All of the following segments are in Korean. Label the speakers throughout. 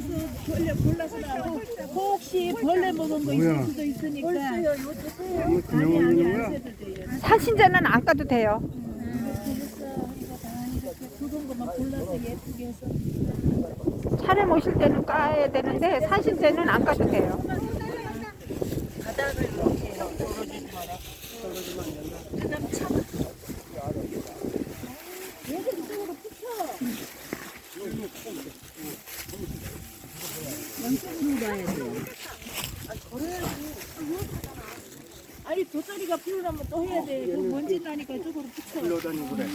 Speaker 1: 해서 벌레 골라서 나고 혹시 벌레 먹은 거 있을? 수도 있으니까 아니 아니 안? 써도 돼요.
Speaker 2: 사신자는 안 까도 돼요.
Speaker 1: 그래서 것만 골라서 예쁘게 해서
Speaker 2: 차를 모실 때는 까야 되는데 사실 때는 안 까도 돼요.
Speaker 1: 양쪽으로 가야 돼. 아니 돗자리가 필요하면 또 해야 돼. 그 먼지 나니까 이쪽으로 붙여.
Speaker 3: 흘러다니고 그래.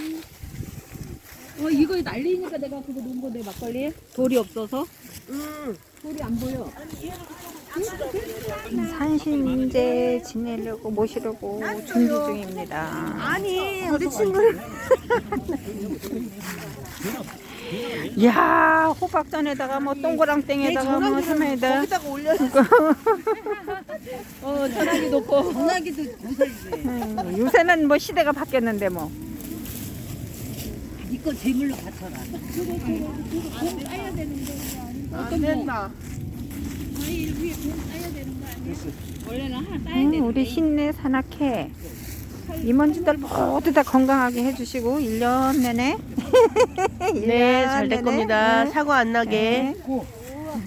Speaker 1: 어 이거 날리니까 내가 그거 놓은 거내 막걸리 돌이 없어서. 돌이 안 보여.
Speaker 2: 산신제 지내려고 모시려고 준비 중입니다.
Speaker 4: 아니 우리 친구를
Speaker 2: 이야 호박전에다가 뭐 동그랑땡에다가 뭐 참에다
Speaker 4: 거기다가 올려
Speaker 1: 어. 전화기 놓고.
Speaker 4: 전화기도 부서지지.
Speaker 2: 음, 요새는 뭐 시대가 바뀌었는데 뭐.
Speaker 4: 이거 제물로 바쳐라. 안 된다
Speaker 1: 위에 공 따야 되는 거 아니야? 원래는 하나 따야
Speaker 2: 음,
Speaker 1: 되는데.
Speaker 2: 우리 신내 산악회 임원진들 모두 다 건강하게 해주시고 1년 내내
Speaker 4: 네
Speaker 2: 1년
Speaker 4: 잘될 겁니다
Speaker 2: 네,
Speaker 4: 사고 안 나게
Speaker 2: 네,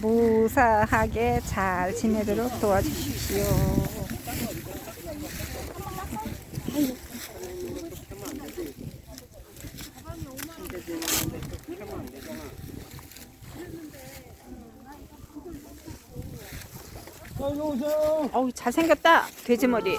Speaker 2: 무사하게 잘 지내도록 도와주십시오. 아이고 오세요. 어우 잘생겼다 돼지머리